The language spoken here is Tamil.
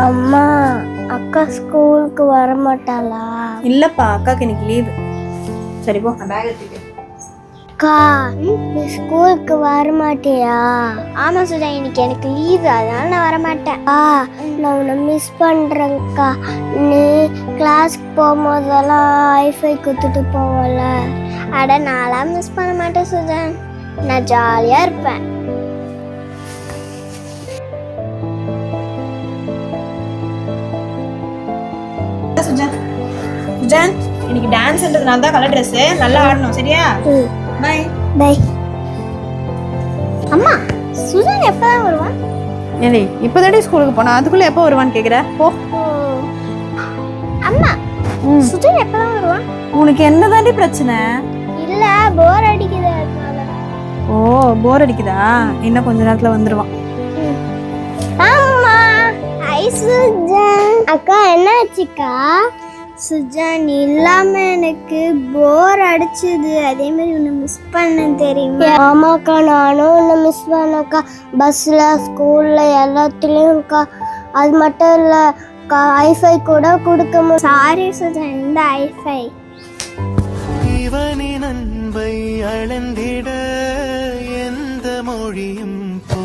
அம்மா அக்கா ஸ்கூலுக்கு வர மாட்டாளா இல்லப்பா அக்காக்கு இன்னைக்கு லீவு சரி போ. பேக் எடுத்துக்க அக்கா நீ ஸ்கூலுக்கு வர மாட்டியா ஆமா சுதா இன்னைக்கு எனக்கு லீவு அதனால நான் வர மாட்டேன் ஆ நான் உன்னை மிஸ் பண்றேன்க்கா நீ கிளாஸ்க்கு போகும்போதெல்லாம் ஐஃபை குத்துட்டு போவல. அட நான்லாம் மிஸ் பண்ண மாட்டேன் சுதன் நான் ஜாலியா இருப்பேன். சுஜான் இன்னைக்கு டான்ஸ்ன்றதுனால தான் கலர் ட்ரெஸ் நல்லா ஆடணும் சரியா? பை பை அம்மா சுதன் எப்பதான் வருவான் ஏடி இப்போதாடி ஸ்கூலுக்கு போனா? அதுக்குள்ள எப்போ வருவான்னு கேக்குற? போ. அம்மா சுதன் எப்பதான் வருவான் உனக்கு என்னதாண்டி பிரச்சனை? இல்ல போர் அடிக்குது ஓ போர் அடிக்குதா? இன்னும் கொஞ்ச நேரத்துல வந்துருவான். அம்மா ஐ சுஜன். அக்கா என்னாச்சுக்கா? சுஜன் இல்லாம எனக்கு போர் அடிச்சுது. அதே மாதிரி உன்னை மிஸ் பண்ண தெரியுமா? ஆமாக்கா நானும் உன்னை மிஸ் பண்ணக்கா பஸ்ல ஸ்கூல்ல எல்லாத்துலயும்க்கா. அது மட்டும் இல்ல ஐஃபை கூட கொடுக்க முடியும் சாரி சுஜன் இந்த ஐஃபை இவனின் அன்பை அளந்திட எந்த மொழியும்